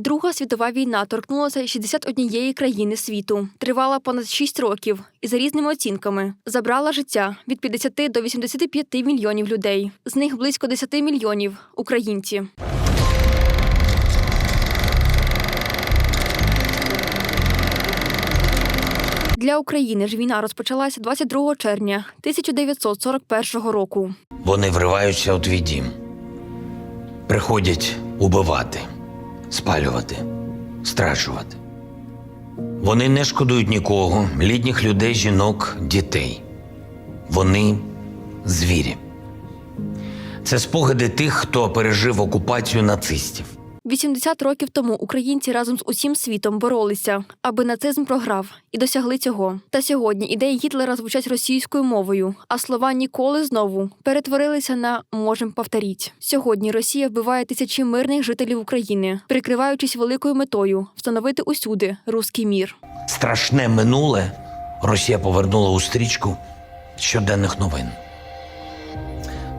Друга світова війна торкнулася 61 країни світу, тривала понад 6 років і за різними оцінками забрала життя від 50 до 85 мільйонів людей. З них близько 10 мільйонів українці. Для України ж війна розпочалася 22 червня 1941 року. Вони вриваються у твій дім, приходять убивати, спалювати, страчувати. Вони не шкодують нікого, літніх людей, жінок, дітей. Вони звірі. Це спогади тих, хто пережив окупацію нацистів. 80 років тому українці разом з усім світом боролися, аби нацизм програв, і досягли цього. Та сьогодні ідеї Гітлера звучать російською мовою, а слова ніколи знову перетворилися на можем повторіть. Сьогодні Росія вбиває тисячі мирних жителів України, прикриваючись великою метою встановити усюди руський мір. Страшне минуле Росія повернула у стрічку щоденних новин,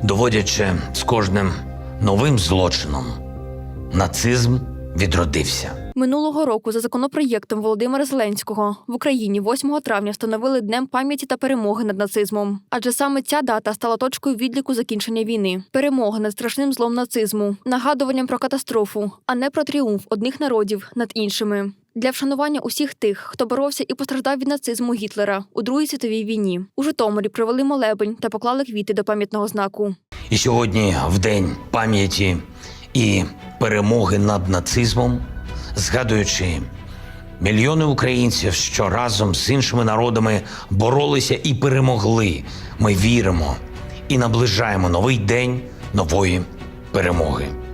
доводячи з кожним новим злочином, нацизм відродився. Минулого року за законопроєктом Володимира Зеленського в Україні 8 травня встановили днем пам'яті та перемоги над нацизмом. Адже саме ця дата стала точкою відліку закінчення війни, перемоги над страшним злом нацизму, нагадуванням про катастрофу, а не про тріумф одних народів над іншими. Для вшанування усіх тих, хто боровся і постраждав від нацизму Гітлера у Другій світовій війні, у Житомирі провели молебень та поклали квіти до пам'ятного знаку. І сьогодні, в день пам'яті і перемоги над нацизмом, згадуючи мільйони українців, що разом з іншими народами боролися і перемогли, ми віримо і наближаємо новий день нової перемоги.